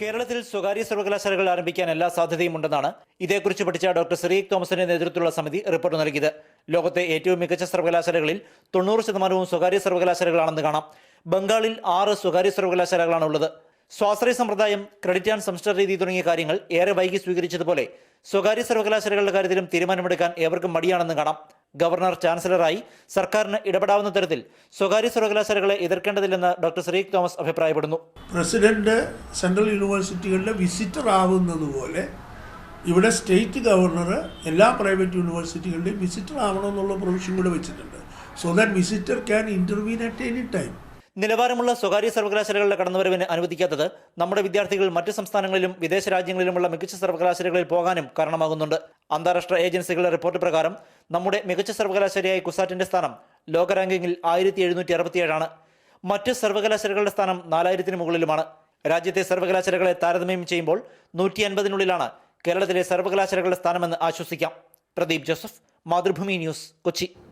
കേരളത്തിൽ സ്വകാര്യ സർവകലാശാലകൾ ആരംഭിക്കാൻ എല്ലാ സാധ്യതയും ഉണ്ടെന്നാണ് ഇതേക്കുറിച്ച് പഠിച്ച ഡോക്ടർ സിറീക് തോമസിന്റെ നേതൃത്വത്തിലുള്ള സമിതി റിപ്പോർട്ട് നൽകിയത്. ലോകത്തെ ഏറ്റവും മികച്ച സർവകലാശാലകളിൽ തൊണ്ണൂറ് ശതമാനവും സ്വകാര്യ സർവകലാശാലകളാണെന്ന് കാണാം. ബംഗാളിൽ ആറ് സ്വകാര്യ സർവകലാശാലകളാണ് ഉള്ളത് സ്വാശ്രയ സമ്പ്രദായം ക്രെഡിറ്റ് ആൻഡ് സെമസ്റ്റർ രീതി തുടങ്ങിയ കാര്യങ്ങൾ ഏറെ വൈകി സ്വീകരിച്ചതുപോലെ സ്വകാര്യ സർവകലാശാലകളുടെ കാര്യത്തിലും തീരുമാനമെടുക്കാൻ ഏവർക്കും മടിയാണെന്ന് കാണാം. ഗവർണർ ചാൻസലറായി സർക്കാരിന് ഇടപെടാവുന്ന തരത്തിൽ സ്വകാര്യ സർവകലാശാലകളെ എതിർക്കേണ്ടതില്ലെന്ന് ഡോക്ടർ ശ്രീക് തോമസ് അഭിപ്രായപ്പെടുന്നു. പ്രസിഡന്റ് സെൻട്രൽ യൂണിവേഴ്സിറ്റികളുടെ വിസിറ്റർ ആവുന്നതുപോലെ ഇവിടെ സ്റ്റേറ്റ് ഗവർണർ എല്ലാ പ്രൈവറ്റ് യൂണിവേഴ്സിറ്റികളുടെയും വിസിറ്റർ ആവണമെന്നുള്ള പ്രൊവിഷൻ കൂടെ വെച്ചിട്ടുണ്ട്. So that visitor can intervene at any time നിലവാരമുള്ള സ്വകാര്യ സർവകലാശാലകളുടെ കടന്നുവരവിന് അനുവദിക്കാത്തത് നമ്മുടെ വിദ്യാർത്ഥികൾ മറ്റ് സംസ്ഥാനങ്ങളിലും വിദേശ രാജ്യങ്ങളിലുമുള്ള മികച്ച സർവകലാശാലകളിൽ പോകാനും കാരണമാകുന്നുണ്ട്. അന്താരാഷ്ട്ര ഏജൻസികളുടെ റിപ്പോർട്ട് പ്രകാരം നമ്മുടെ മികച്ച സർവകലാശാലയായ കുസാറ്റിന്റെ സ്ഥാനം ലോക റാങ്കിങ്ങിൽ ആയിരത്തി എഴുന്നൂറ്റി അറുപത്തിയേഴാണ് മറ്റ് സർവകലാശാലകളുടെ സ്ഥാനം നാലായിരത്തിന് മുകളിലുമാണ്. രാജ്യത്തെ സർവകലാശാലകളെ താരതമ്യം ചെയ്യുമ്പോൾ നൂറ്റി അൻപതിനുള്ളിലാണ് കേരളത്തിലെ സർവകലാശാലകളുടെ സ്ഥാനമെന്ന് ആശ്വസിക്കാം. Pradeep Joseph Mathrubhumi news Kochi.